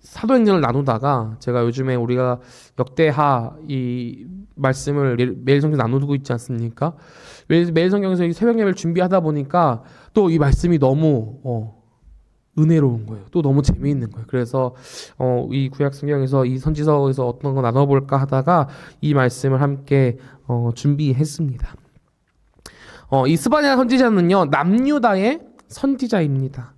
사도행전을 나누다가 제가 요즘에 우리가 역대하 이 말씀을 매일, 매일 성경 나누고 있지 않습니까? 매일, 매일 성경에서 이 새벽 예배를 준비하다 보니까 또 이 말씀이 너무 어, 은혜로운 거예요. 또 너무 재미있는 거예요. 그래서 어, 이 구약 성경에서 이 선지서에서 어떤 거 나눠볼까 하다가 이 말씀을 함께 어, 준비했습니다. 어, 이 스바냐 선지자는요 남유다의 선지자입니다.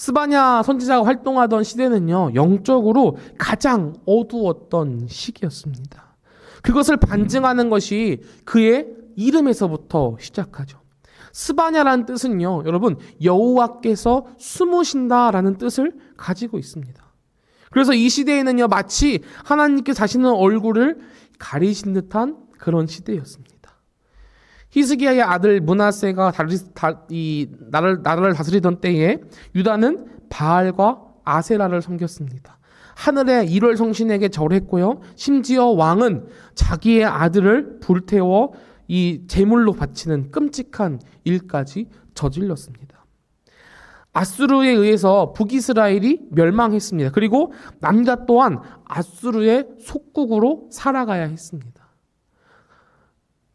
스바냐 선지자가 활동하던 시대는요 영적으로 가장 어두웠던 시기였습니다. 그것을 반증하는 것이 그의 이름에서부터 시작하죠. 스바냐라는 뜻은요, 여러분 여호와께서 숨으신다라는 뜻을 가지고 있습니다. 그래서 이 시대에는요 마치 하나님께 자신의 얼굴을 가리신 듯한 그런 시대였습니다. 히스기야의 아들 문하세가 다리- 다- 이 나라를, 나라를 다스리던 때에 유다는 바알과 아세라를 섬겼습니다. 하늘의 일월 성신에게 절했고요. 심지어 왕은 자기의 아들을 불태워 이 제물로 바치는 끔찍한 일까지 저질렀습니다. 아수르에 의해서 북이스라엘이 멸망했습니다. 그리고 남자 또한 아수르의 속국으로 살아가야 했습니다.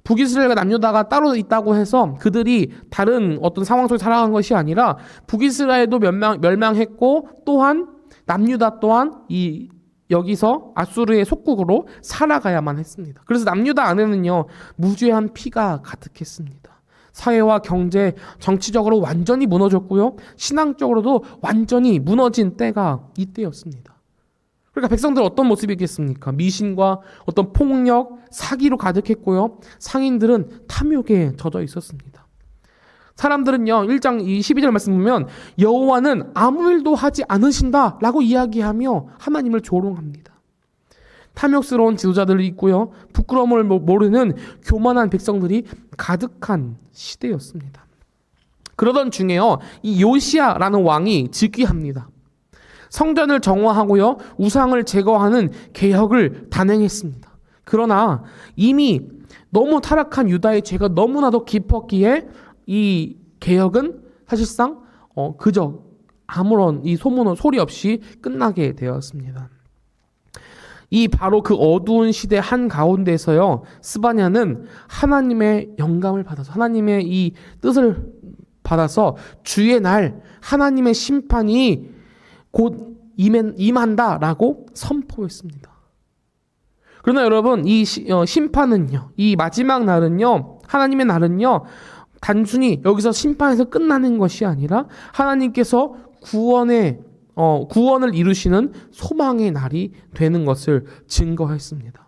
북이스라엘과 남유다가 따로 있다고 해서 그들이 다른 어떤 상황 속에 살아간 것이 아니라 북이스라엘도 멸망, 멸망했고 또한 남유다 또한 이 여기서 아수르의 속국으로 살아가야만 했습니다. 그래서 남유다 안에는요 무죄한 피가 가득했습니다. 사회와 경제, 정치적으로 완전히 무너졌고요. 신앙적으로도 완전히 무너진 때가 이때였습니다. 그러니까 백성들 어떤 모습이겠습니까? 미신과 어떤 폭력, 사기로 가득했고요. 상인들은 탐욕에 젖어 있었습니다. 사람들은요, 1장 이 12절 말씀 보면 여호와는 아무 일도 하지 않으신다라고 이야기하며 하나님을 조롱합니다. 탐욕스러운 지도자들이 있고요. 부끄러움을 모- 모르는 교만한 백성들이 가득한 시대였습니다. 그러던 중에요. 이 요시아라는 왕이 즉위합니다. 성전을 정화하고요. 우상을 제거하는 개혁을 단행했습니다. 그러나 이미 너무 타락한 유다의 죄가 너무나도 깊었기에 이 개혁은 사실상 어, 그저 아무런 이 소문은 소리 없이 끝나게 되었습니다. 이 바로 그 어두운 시대 한 가운데서요 스바냐는 하나님의 영감을 받아서 하나님의 이 뜻을 받아서 주의 날 하나님의 심판이 곧 임한, 임한 다라고 선포했습니다. 그러나 여러분 이 시- 어, 심판은요 이 마지막 날은요 하나님의 날은요 단순히 여기서 심판에서 끝나는 것이 아니라 하나님께서 구원의 어, 구원을 이루시는 소망의 날이 되는 것을 증거했습니다.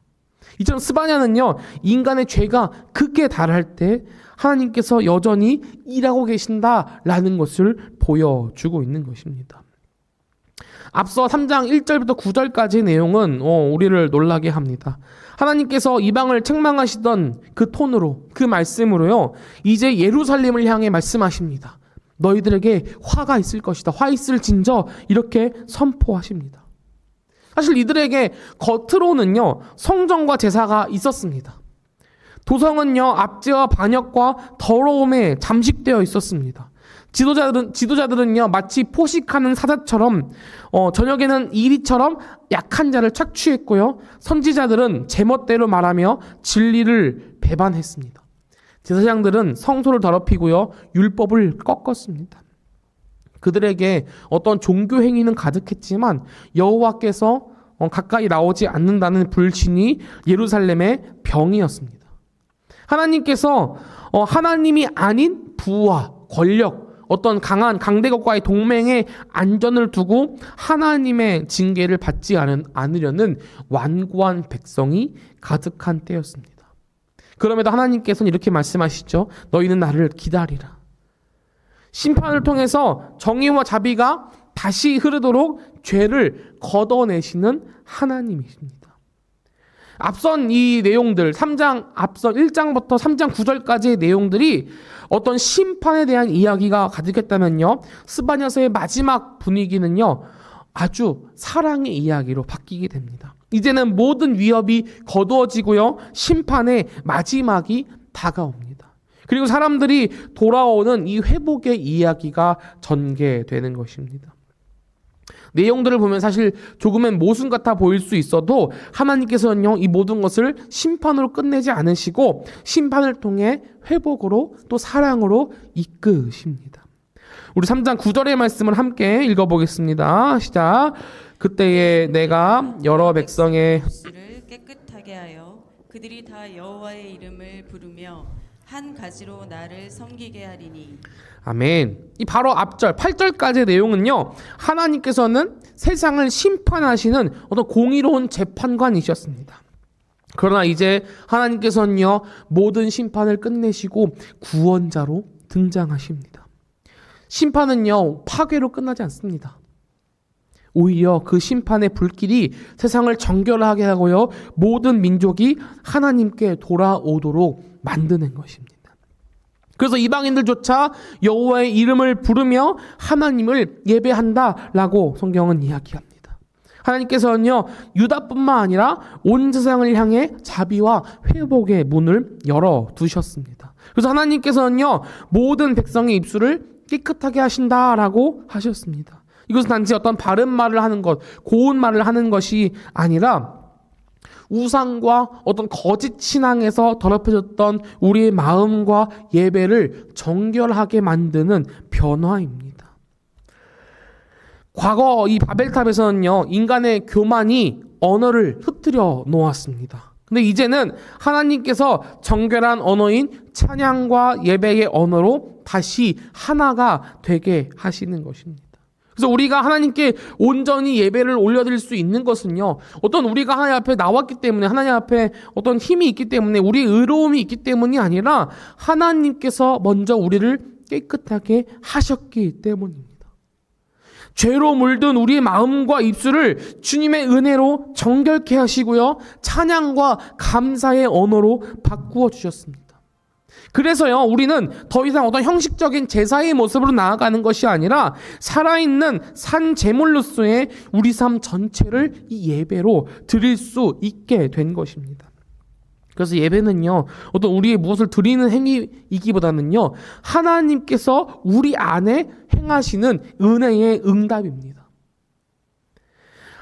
이처럼 스바냐는요 인간의 죄가 극에 달할 때 하나님께서 여전히 일하고 계신다라는 것을 보여주고 있는 것입니다. 앞서 3장 1절부터 9절까지의 내용은 어, 우리를 놀라게 합니다. 하나님께서 이방을 책망하시던 그 톤으로 그 말씀으로요. 이제 예루살렘을 향해 말씀하십니다. 너희들에게 화가 있을 것이다. 화 있을 진저 이렇게 선포하십니다. 사실 이들에게 겉으로는요. 성전과 제사가 있었습니다. 도성은요. 압제와 반역과 더러움에 잠식되어 있었습니다. 지도자들은 지도자들은요 마치 포식하는 사자처럼 어, 저녁에는 이리처럼 약한 자를 착취했고요 선지자들은 제멋대로 말하며 진리를 배반했습니다. 제사장들은 성소를 더럽히고요 율법을 꺾었습니다. 그들에게 어떤 종교 행위는 가득했지만 여호와께서 어, 가까이 나오지 않는다는 불신이 예루살렘의 병이었습니다. 하나님께서 어, 하나님이 아닌 부와 권력 어떤 강한 강대국과의 동맹의 안전을 두고 하나님의 징계를 받지 않은, 않으려는 완고한 백성이 가득한 때였습니다. 그럼에도 하나님께서는 이렇게 말씀하시죠. 너희는 나를 기다리라. 심판을 통해서 정의와 자비가 다시 흐르도록 죄를 걷어내시는 하나님이십니다. 앞선 이 내용들 3장 앞선 1장부터 3장 9절까지의 내용들이 어떤 심판에 대한 이야기가 가득했다면요. 스바냐서의 마지막 분위기는요. 아주 사랑의 이야기로 바뀌게 됩니다. 이제는 모든 위협이 거두어지고요. 심판의 마지막이 다가옵니다. 그리고 사람들이 돌아오는 이 회복의 이야기가 전개되는 것입니다. 내용들을 보면 사실 조금은 모순 같아 보일 수 있어도 하나님께서는요, 이 모든 것을 심판으로 끝내지 않으시고 심판을 통해 회복으로 또 사랑으로 이끄십니다. 우리 3장 9절의 말씀을 함께 읽어보겠습니다. 시작. 그때에 내가 여러 백성의 를 깨끗하게 하여 그들이 다 여호와의 이름을 부르며 한 가지로 나를 섬기게 하리니 아멘. 이 바로 앞절 8절까지의 내용은요. 하나님께서는 세상을 심판하시는 어떤 공의로운 재판관이셨습니다. 그러나 이제 하나님께서는요. 모든 심판을 끝내시고 구원자로 등장하십니다. 심판은요. 파괴로 끝나지 않습니다. 오히려 그 심판의 불길이 세상을 정결하게 하고요. 모든 민족이 하나님께 돌아오도록 만드는 것입니다. 그래서 이방인들조차 여호와의 이름을 부르며 하나님을 예배한다라고 성경은 이야기합니다. 하나님께서는요 유다뿐만 아니라 온 세상을 향해 자비와 회복의 문을 열어 두셨습니다. 그래서 하나님께서는요 모든 백성의 입술을 깨끗하게 하신다라고 하셨습니다. 이것은 단지 어떤 바른 말을 하는 것, 고운 말을 하는 것이 아니라 우상과 어떤 거짓 신앙에서 더럽혀졌던 우리의 마음과 예배를 정결하게 만드는 변화입니다. 과거 이 바벨탑에서는요, 인간의 교만이 언어를 흩뜨려 놓았습니다. 근데 이제는 하나님께서 정결한 언어인 찬양과 예배의 언어로 다시 하나가 되게 하시는 것입니다. 그래서 우리가 하나님께 온전히 예배를 올려드릴 수 있는 것은요, 어떤 우리가 하나님 앞에 나왔기 때문에, 하나님 앞에 어떤 힘이 있기 때문에, 우리의 의로움이 있기 때문이 아니라, 하나님께서 먼저 우리를 깨끗하게 하셨기 때문입니다. 죄로 물든 우리의 마음과 입술을 주님의 은혜로 정결케 하시고요, 찬양과 감사의 언어로 바꾸어 주셨습니다. 그래서요, 우리는 더 이상 어떤 형식적인 제사의 모습으로 나아가는 것이 아니라 살아있는 산 제물로서의 우리 삶 전체를 이 예배로 드릴 수 있게 된 것입니다. 그래서 예배는요, 어떤 우리의 무엇을 드리는 행위이기보다는요, 하나님께서 우리 안에 행하시는 은혜의 응답입니다.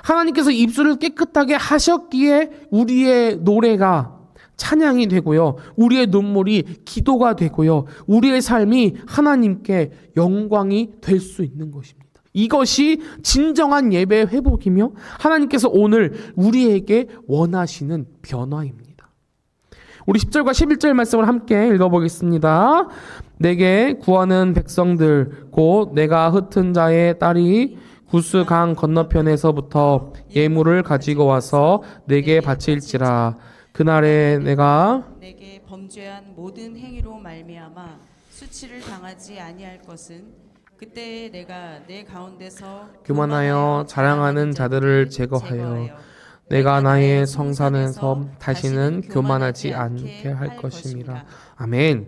하나님께서 입술을 깨끗하게 하셨기에 우리의 노래가 찬양이 되고요. 우리의 눈물이 기도가 되고요. 우리의 삶이 하나님께 영광이 될 수 있는 것입니다. 이것이 진정한 예배 회복이며 하나님께서 오늘 우리에게 원하시는 변화입니다. 우리 10절과 11절 말씀을 함께 읽어보겠습니다. 내게 구하는 백성들 곧 내가 흩은 자의 딸이 구스 강 건너편에서부터 예물을 가지고 와서 내게 바칠지라 그날에 내가 내게 범죄한 모든 행위로 말미암아 수치를 당하지 아니할 것은 그때 내가 내 가운데서 교만하여 자랑하는 자들을 제거하여 내가 나의 성산에서 다시는 교만하지 않게 할 것임이라. 아멘.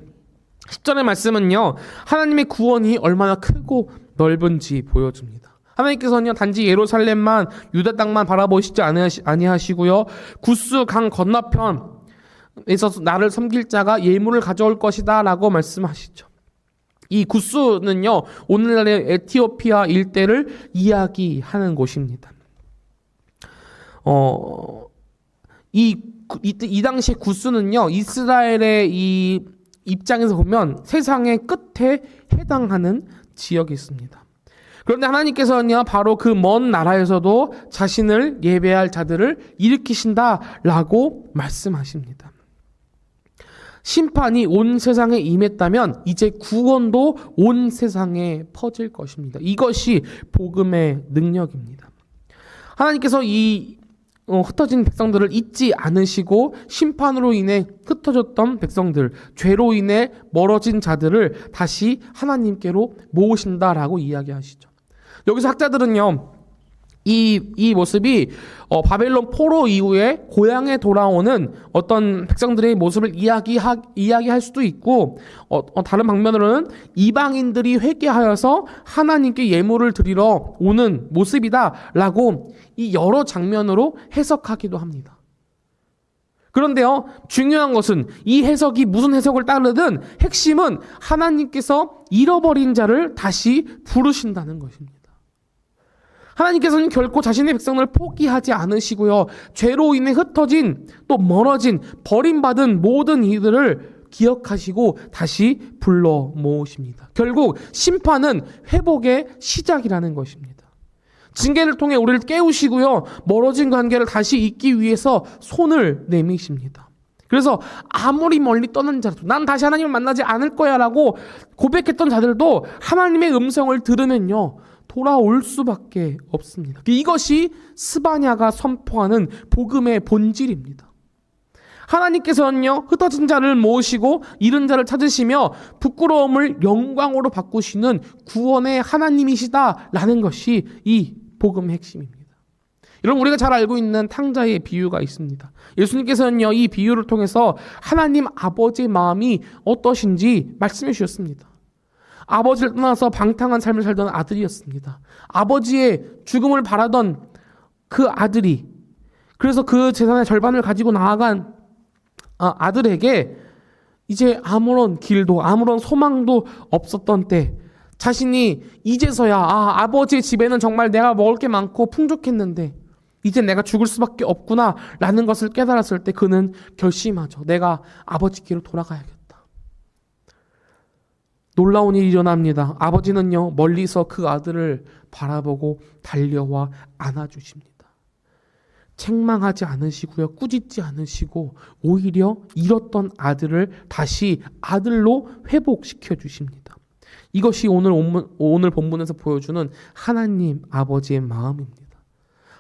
10절의 말씀은요. 하나님의 구원이 얼마나 크고 넓은지 보여줍니다. 하나님께서는요 단지 예루살렘만 유다 땅만 바라보시지 아니하시- 아니하시고요 구스 강 건너편에서 나를 섬길 자가 예물을 가져올 것이다 라고 말씀하시죠. 이 구스는요 오늘날의 에티오피아 일대를 이야기하는 곳입니다. 어, 이, 이, 이 당시 구스는요, 이스라엘의 이 입장에서 보면 세상의 끝에 해당하는 지역이 있습니다. 그런데 하나님께서는요, 바로 그 먼 나라에서도 자신을 예배할 자들을 일으키신다라고 말씀하십니다. 심판이 온 세상에 임했다면 이제 구원도 온 세상에 퍼질 것입니다. 이것이 복음의 능력입니다. 하나님께서 이 어, 흩어진 백성들을 잊지 않으시고 심판으로 인해 흩어졌던 백성들, 죄로 인해 멀어진 자들을 다시 하나님께로 모으신다라고 이야기하시죠. 여기서 학자들은요, 이, 이 모습이 어, 바벨론 포로 이후에 고향에 돌아오는 어떤 백성들의 모습을 이야기하, 이야기할 수도 있고 어, 어, 다른 방면으로는 이방인들이 회개하여서 하나님께 예물을 드리러 오는 모습이다라고 이 여러 장면으로 해석하기도 합니다. 그런데요, 중요한 것은 이 해석이 무슨 해석을 따르든 핵심은 하나님께서 잃어버린 자를 다시 부르신다는 것입니다. 하나님께서는 결코 자신의 백성을 포기하지 않으시고요. 죄로 인해 흩어진 또 멀어진 버림받은 모든 이들을 기억하시고 다시 불러 모으십니다. 결국 심판은 회복의 시작이라는 것입니다. 징계를 통해 우리를 깨우시고요. 멀어진 관계를 다시 잇기 위해서 손을 내미십니다. 그래서 아무리 멀리 떠난 자도 난 다시 하나님을 만나지 않을 거야라고 고백했던 자들도 하나님의 음성을 들으면요. 돌아올 수밖에 없습니다. 이것이 스바냐가 선포하는 복음의 본질입니다. 하나님께서는요, 흩어진 자를 모으시고 잃은 자를 찾으시며 부끄러움을 영광으로 바꾸시는 구원의 하나님이시다라는 것이 이 복음의 핵심입니다. 여러분, 우리가 잘 알고 있는 탕자의 비유가 있습니다. 예수님께서는요, 이 비유를 통해서 하나님 아버지의 마음이 어떠신지 말씀해 주셨습니다. 아버지를 떠나서 방탕한 삶을 살던 아들이었습니다. 아버지의 죽음을 바라던 그 아들이 그래서 그 재산의 절반을 가지고 나아간 아, 아들에게 이제 아무런 길도 아무런 소망도 없었던 때 자신이 이제서야 아, 아버지의 집에는 정말 내가 먹을 게 많고 풍족했는데 이제 내가 죽을 수밖에 없구나 라는 것을 깨달았을 때 그는 결심하죠. 내가 아버지께로 돌아가야겠다. 놀라운 일이 일어납니다. 아버지는요, 멀리서 그 아들을 바라보고 달려와 안아주십니다. 책망하지 않으시고요, 꾸짖지 않으시고, 오히려 잃었던 아들을 다시 아들로 회복시켜 주십니다. 이것이 오늘, 오늘 본문에서 보여주는 하나님 아버지의 마음입니다.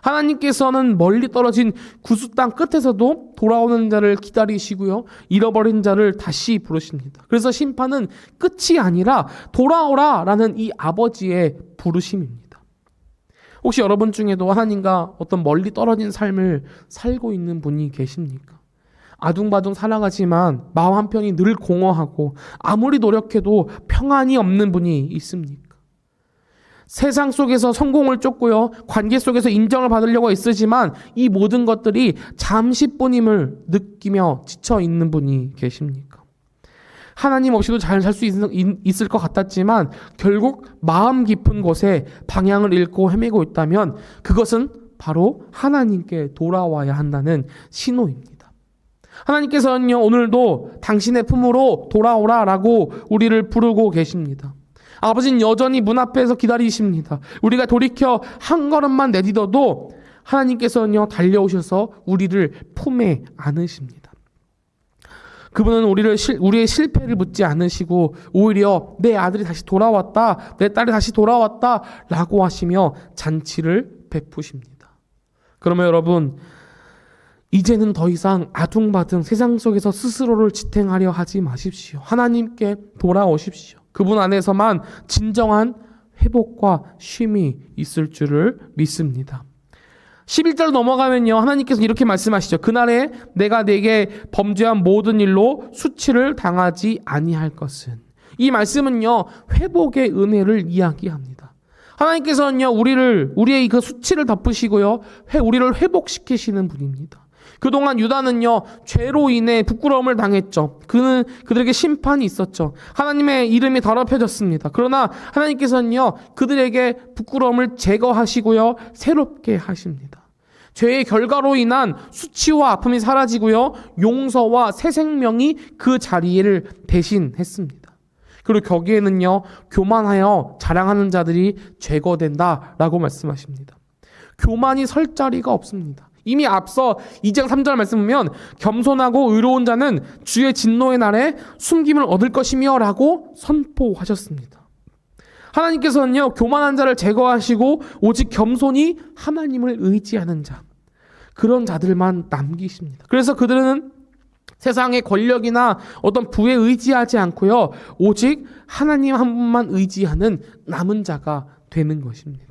하나님께서는 멀리 떨어진 구수 땅 끝에서도 돌아오는 자를 기다리시고요. 잃어버린 자를 다시 부르십니다. 그래서 심판은 끝이 아니라 돌아오라 라는 이 아버지의 부르심입니다. 혹시 여러분 중에도 하나님과 어떤 멀리 떨어진 삶을 살고 있는 분이 계십니까? 아둥바둥 살아가지만 마음 한편이 늘 공허하고 아무리 노력해도 평안이 없는 분이 있습니까? 세상 속에서 성공을 쫓고요. 관계 속에서 인정을 받으려고 애쓰지만 이 모든 것들이 잠시뿐임을 느끼며 지쳐 있는 분이 계십니까? 하나님 없이도 잘 살 수 있을 것 같았지만 결국 마음 깊은 곳에 방향을 잃고 헤매고 있다면 그것은 바로 하나님께 돌아와야 한다는 신호입니다. 하나님께서는요, 오늘도 당신의 품으로 돌아오라 라고 우리를 부르고 계십니다. 아버지는 여전히 문 앞에서 기다리십니다. 우리가 돌이켜 한 걸음만 내딛어도 하나님께서는요, 달려오셔서 우리를 품에 안으십니다. 그분은 우리를 실, 우리의 실패를 묻지 않으시고 오히려 내 아들이 다시 돌아왔다, 내 딸이 다시 돌아왔다라고 하시며 잔치를 베푸십니다. 그러면 여러분 이제는 더 이상 아둥바둥 세상 속에서 스스로를 지탱하려 하지 마십시오. 하나님께 돌아오십시오. 그분 안에서만 진정한 회복과 쉼이 있을 줄을 믿습니다. 11절 넘어가면요. 하나님께서 이렇게 말씀하시죠. 그날에 내가 내게 범죄한 모든 일로 수치를 당하지 아니할 것은. 이 말씀은요. 회복의 은혜를 이야기합니다. 하나님께서는요. 우리를 우리의 그 수치를 덮으시고요. 회, 우리를 회복시키시는 분입니다. 그동안 유다는요, 죄로 인해 부끄러움을 당했죠. 그는, 그들에게 심판이 있었죠. 하나님의 이름이 더럽혀졌습니다. 그러나 하나님께서는요, 그들에게 부끄러움을 제거하시고요, 새롭게 하십니다. 죄의 결과로 인한 수치와 아픔이 사라지고요, 용서와 새 생명이 그 자리를 대신했습니다. 그리고 거기에는요, 교만하여 자랑하는 자들이 제거된다라고 말씀하십니다. 교만이 설 자리가 없습니다. 이미 앞서 2장 3절 말씀 보면 겸손하고 의로운 자는 주의 진노의 날에 숨김을 얻을 것이며 라고 선포하셨습니다. 하나님께서는요, 교만한 자를 제거하시고 오직 겸손히 하나님을 의지하는 자, 그런 자들만 남기십니다. 그래서 그들은 세상의 권력이나 어떤 부에 의지하지 않고요, 오직 하나님 한 분만 의지하는 남은 자가 되는 것입니다.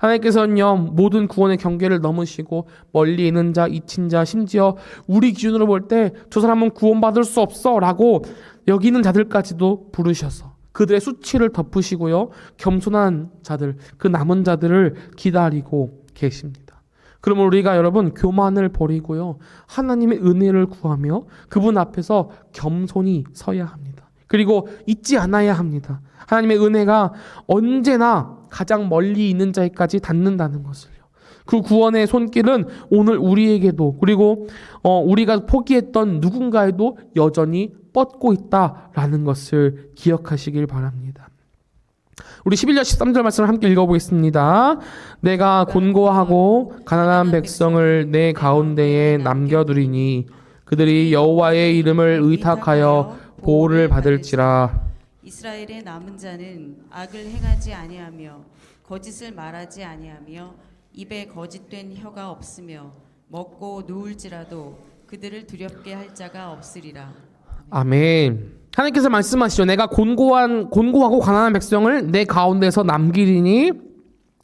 하나님께서는요, 모든 구원의 경계를 넘으시고, 멀리 있는 자, 잊힌 자, 심지어 우리 기준으로 볼 때, 저 사람은 구원받을 수 없어. 라고 여기는 자들까지도 부르셔서, 그들의 수치를 덮으시고요, 겸손한 자들, 그 남은 자들을 기다리고 계십니다. 그러면 우리가 여러분, 교만을 버리고요, 하나님의 은혜를 구하며, 그분 앞에서 겸손히 서야 합니다. 그리고 잊지 않아야 합니다. 하나님의 은혜가 언제나 가장 멀리 있는 자에까지 닿는다는 것을요. 그 구원의 손길은 오늘 우리에게도 그리고 어, 우리가 포기했던 누군가에도 여전히 뻗고 있다라는 것을 기억하시길 바랍니다. 우리 11절 13절 말씀을 함께 읽어보겠습니다. 내가 곤고하고 가난한 백성을 내 가운데에 남겨두리니 그들이 여호와의 이름을 의탁하여 보호를 받을지라. 이스라엘의 남은 자는 악을 행하지 아니하며 거짓을 말하지 아니하며 입에 거짓된 혀가 없으며 먹고 누울지라도 그들을 두렵게 할 자가 없으리라. 아멘. 하나님께서 말씀하시죠. 내가 곤고한 곤고하고 가난한 백성을 내 가운데서 남기리니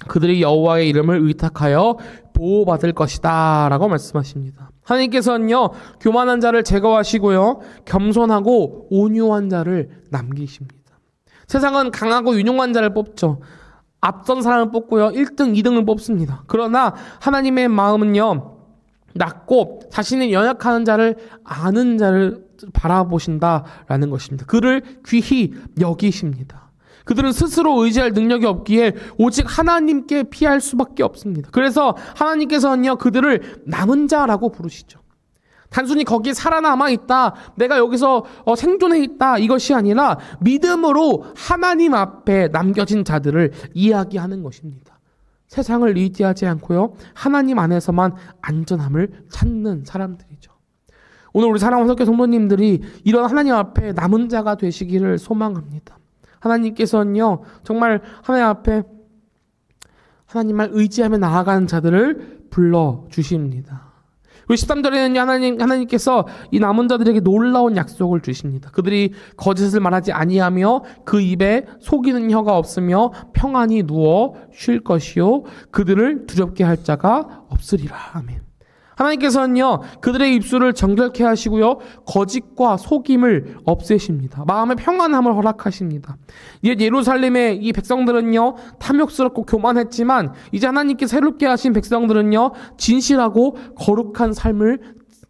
그들이 여호와의 이름을 의탁하여 보호받을 것이다라고 말씀하십니다. 하나님께서는요 교만한 자를 제거하시고요 겸손하고 온유한 자를 남기십니다. 세상은 강하고 유능한 자를 뽑죠. 앞선 사람을 뽑고요 1등, 2등을 뽑습니다. 그러나 하나님의 마음은요 낮고 자신의 연약한 자를 아는 자를 바라보신다라는 것입니다. 그를 귀히 여기십니다. 그들은 스스로 의지할 능력이 없기에 오직 하나님께 피할 수밖에 없습니다. 그래서 하나님께서는요 그들을 남은 자라고 부르시죠. 단순히 거기에 살아남아 있다, 내가 여기서 어, 생존해 있다 이것이 아니라 믿음으로 하나님 앞에 남겨진 자들을 이야기하는 것입니다. 세상을 의지하지 않고요 하나님 안에서만 안전함을 찾는 사람들이죠. 오늘 우리 사랑하는 석교 성도님들이 이런 하나님 앞에 남은 자가 되시기를 소망합니다. 하나님께서는요, 정말 하나님 앞에 하나님을 의지하며 나아가는 자들을 불러 주십니다. 우리 13절에는 하나님, 하나님께서 이 남은 자들에게 놀라운 약속을 주십니다. 그들이 거짓을 말하지 아니하며 그 입에 속이는 혀가 없으며 평안히 누워 쉴 것이요. 그들을 두렵게 할 자가 없으리라. 아멘. 하나님께서는요, 그들의 입술을 정결케 하시고요, 거짓과 속임을 없애십니다. 마음의 평안함을 허락하십니다. 옛 예루살렘의 이 백성들은요, 탐욕스럽고 교만했지만, 이제 하나님께 새롭게 하신 백성들은요, 진실하고 거룩한 삶을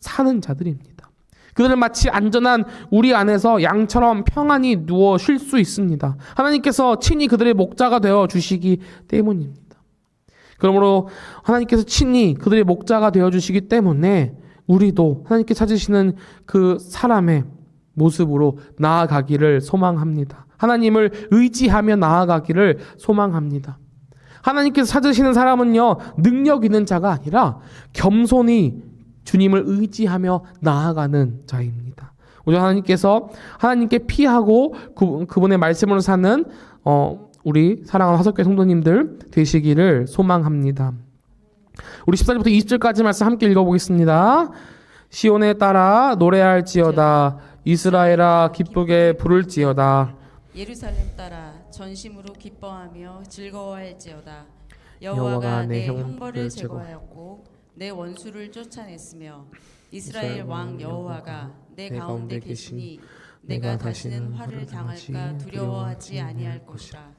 사는 자들입니다. 그들은 마치 안전한 우리 안에서 양처럼 평안히 누워 쉴 수 있습니다. 하나님께서 친히 그들의 목자가 되어 주시기 때문입니다. 그러므로 하나님께서 친히 그들의 목자가 되어 주시기 때문에 우리도 하나님께 찾으시는 그 사람의 모습으로 나아가기를 소망합니다. 하나님을 의지하며 나아가기를 소망합니다. 하나님께서 찾으시는 사람은요, 능력 있는 자가 아니라 겸손히 주님을 의지하며 나아가는 자입니다. 오늘 하나님께서 하나님께 피하고 그, 그분의 말씀으로 사는 어, 우리 사랑하는 화석교 성도님들 되시기를 소망합니다. 우리 14절부터 20절까지 말씀 함께 읽어보겠습니다. 시온에 따라 노래할지어다 이스라엘아 기쁘게 부를지어다 예루살렘 따라 전심으로 기뻐하며 즐거워할지어다. 여호와가 내 형벌을 제거하였고 내 원수를 쫓아냈으며 이스라엘 왕 여호와가 내 가운데 계시니 내가 다시는 화를 당할까 두려워하지 아니할 것이라.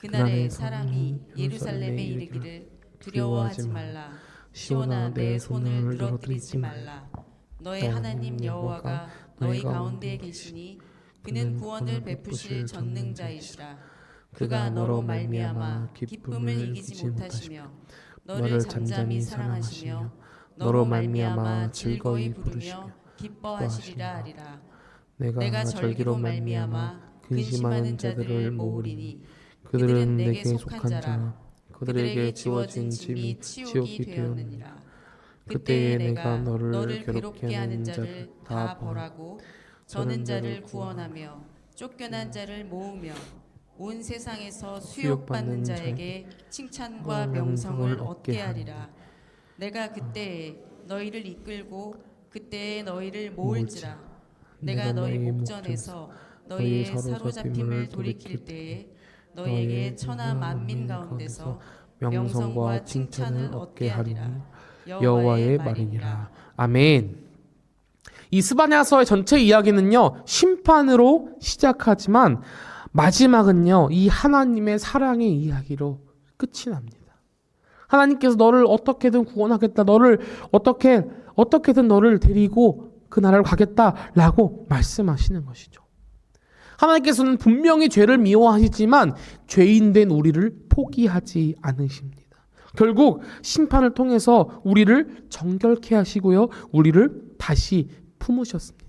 그날에 사람이 예루살렘에 이르기를 두려워하지 말라. 시온아 내 손을 늘어뜨리지 말라. 너의 하나님 여호와가 너희 가운데 계시니 그는 구원을 베푸실 전능자이시라. 그가 너로 말미암아 기쁨을 이기지 못하시며 너를 잠잠히 사랑하시며 너로 말미암아 즐거이 부르며 기뻐하시리라 하리라. 내가 절기로 말미암아 근심하는 자들을 모으리니 그들은 내게 속한 자라. 그들에게 지워진 짐이 치욕이 되었느니라. 그때에 내가 너를 괴롭게 하는 자를 다 벌하고 저는 자를 구원하며 쫓겨난 자를 모으며 온 세상에서 수욕받는 자에게 칭찬과 명성을 얻게 하리라. 내가 그때에 너희를 이끌고 그때에 너희를 모을지라. 내가 너희 목전에서 너희의 사로잡힘을 돌이킬 때에 너희에게 천하 만민 가운데서 명성과 칭찬을 얻게 하리라. 여호와의 말이니라. 아멘. 이 스바냐서의 전체 이야기는요 심판으로 시작하지만 마지막은요 이 하나님의 사랑의 이야기로 끝이 납니다. 하나님께서 너를 어떻게든 구원하겠다, 너를 어떻게 어떻게든 너를 데리고 그 나라를 가겠다라고 말씀하시는 것이죠. 하나님께서는 분명히 죄를 미워하시지만 죄인된 우리를 포기하지 않으십니다. 결국 심판을 통해서 우리를 정결케 하시고요. 우리를 다시 품으셨습니다.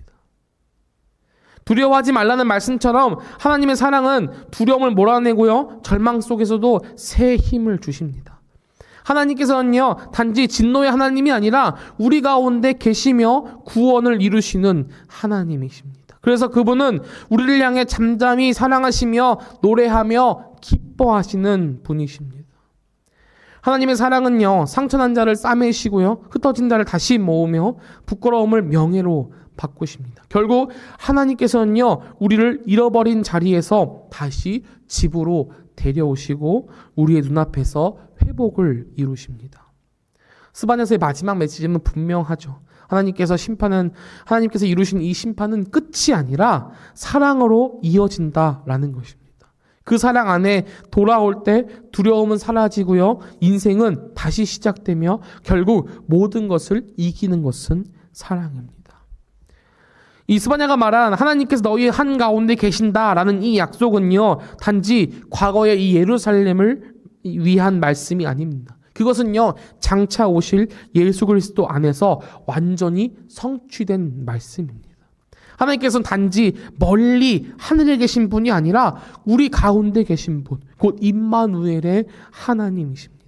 두려워하지 말라는 말씀처럼 하나님의 사랑은 두려움을 몰아내고요. 절망 속에서도 새 힘을 주십니다. 하나님께서는요, 단지 진노의 하나님이 아니라 우리 가운데 계시며 구원을 이루시는 하나님이십니다. 그래서 그분은 우리를 향해 잠잠히 사랑하시며 노래하며 기뻐하시는 분이십니다. 하나님의 사랑은요, 상처난 자를 싸매시고요, 흩어진 자를 다시 모으며 부끄러움을 명예로 바꾸십니다. 결국 하나님께서는요, 우리를 잃어버린 자리에서 다시 집으로 데려오시고 우리의 눈앞에서 회복을 이루십니다. 스바냐서의 마지막 메시지는 분명하죠. 하나님께서 심판은 하나님께서 이루신 이 심판은 끝이 아니라 사랑으로 이어진다라는 것입니다. 그 사랑 안에 돌아올 때 두려움은 사라지고요. 인생은 다시 시작되며 결국 모든 것을 이기는 것은 사랑입니다. 이 스바냐가 말한 하나님께서 너희 한 가운데 계신다라는 이 약속은요. 단지 과거의 이 예루살렘을 위한 말씀이 아닙니다. 그것은요. 장차 오실 예수 그리스도 안에서 완전히 성취된 말씀입니다. 하나님께서는 단지 멀리 하늘에 계신 분이 아니라 우리 가운데 계신 분, 곧 임마누엘의 하나님이십니다.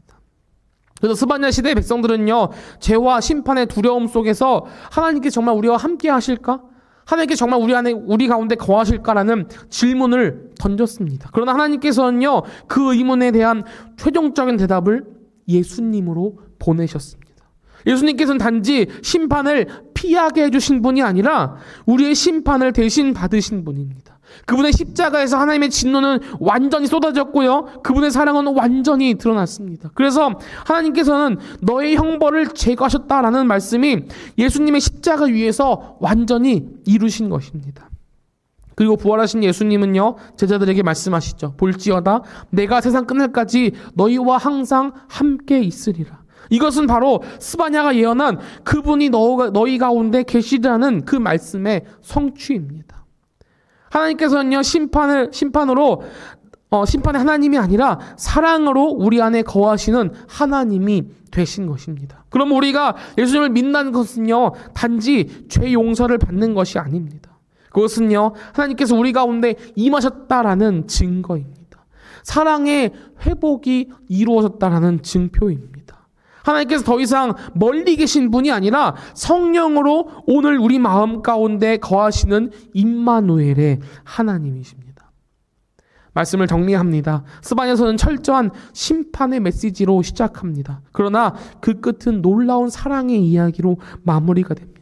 그래서 스바냐 시대 백성들은요, 죄와 심판의 두려움 속에서 하나님께 정말 우리와 함께 하실까? 하나님께 정말 우리 안에 우리 가운데 거하실까라는 질문을 던졌습니다. 그러나 하나님께서는요 그 의문에 대한 최종적인 대답을 예수님으로 보내셨습니다. 예수님께서는 단지 심판을 피하게 해주신 분이 아니라 우리의 심판을 대신 받으신 분입니다. 그분의 십자가에서 하나님의 진노는 완전히 쏟아졌고요. 그분의 사랑은 완전히 드러났습니다. 그래서 하나님께서는 너의 형벌을 제거하셨다라는 말씀이 예수님의 십자가 위에서 완전히 이루신 것입니다. 그리고 부활하신 예수님은요, 제자들에게 말씀하시죠. 볼지어다, 내가 세상 끝날까지 너희와 항상 함께 있으리라. 이것은 바로 스바냐가 예언한 그분이 너, 너희 가운데 계시라는 그 말씀의 성취입니다. 하나님께서는요, 심판을, 심판으로, 어, 심판의 하나님이 아니라 사랑으로 우리 안에 거하시는 하나님이 되신 것입니다. 그럼 우리가 예수님을 믿는 것은요, 단지 죄 용서를 받는 것이 아닙니다. 그것은요, 하나님께서 우리 가운데 임하셨다라는 증거입니다. 사랑의 회복이 이루어졌다라는 증표입니다. 하나님께서 더 이상 멀리 계신 분이 아니라 성령으로 오늘 우리 마음 가운데 거하시는 임마누엘의 하나님이십니다. 말씀을 정리합니다. 스바냐서는 철저한 심판의 메시지로 시작합니다. 그러나 그 끝은 놀라운 사랑의 이야기로 마무리가 됩니다.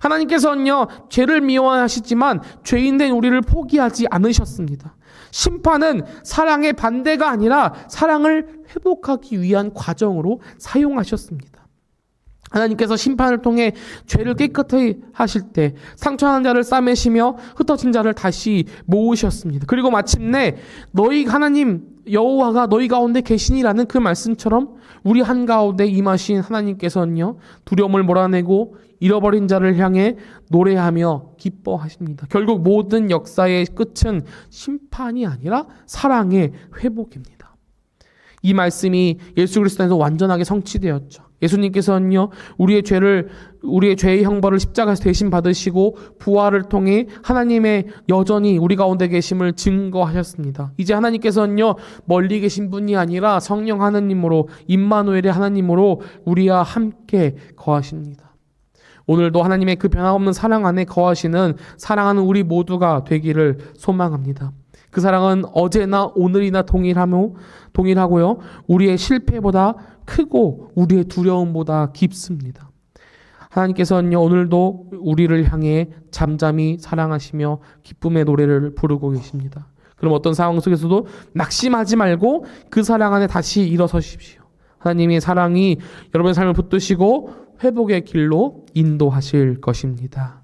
하나님께서는요, 죄를 미워하시지만 죄인된 우리를 포기하지 않으셨습니다. 심판은 사랑의 반대가 아니라 사랑을 회복하기 위한 과정으로 사용하셨습니다. 하나님께서 심판을 통해 죄를 깨끗하게 하실 때 상처한 자를 싸매시며 흩어진 자를 다시 모으셨습니다. 그리고 마침내 너희 하나님 여호와가 너희 가운데 계시니라는 그 말씀처럼 우리 한 가운데 임하신 하나님께서는요 두려움을 몰아내고 잃어버린 자를 향해 노래하며 기뻐하십니다. 결국 모든 역사의 끝은 심판이 아니라 사랑의 회복입니다. 이 말씀이 예수 그리스도에서 완전하게 성취되었죠. 예수님께서는요, 우리의 죄를, 우리의 죄의 형벌을 십자가에서 대신 받으시고 부활을 통해 하나님의 여전히 우리 가운데 계심을 증거하셨습니다. 이제 하나님께서는요, 멀리 계신 분이 아니라 성령 하나님으로, 임마누엘의 하나님으로 우리와 함께 거하십니다. 오늘도 하나님의 그 변함없는 사랑 안에 거하시는 사랑하는 우리 모두가 되기를 소망합니다. 그 사랑은 어제나 오늘이나 동일하며 동일하고요. 우리의 실패보다 크고 우리의 두려움보다 깊습니다. 하나님께서는요 오늘도 우리를 향해 잠잠히 사랑하시며 기쁨의 노래를 부르고 계십니다. 그럼 어떤 상황 속에서도 낙심하지 말고 그 사랑 안에 다시 일어서십시오. 하나님의 사랑이 여러분의 삶을 붙드시고 회복의 길로 인도하실 것입니다.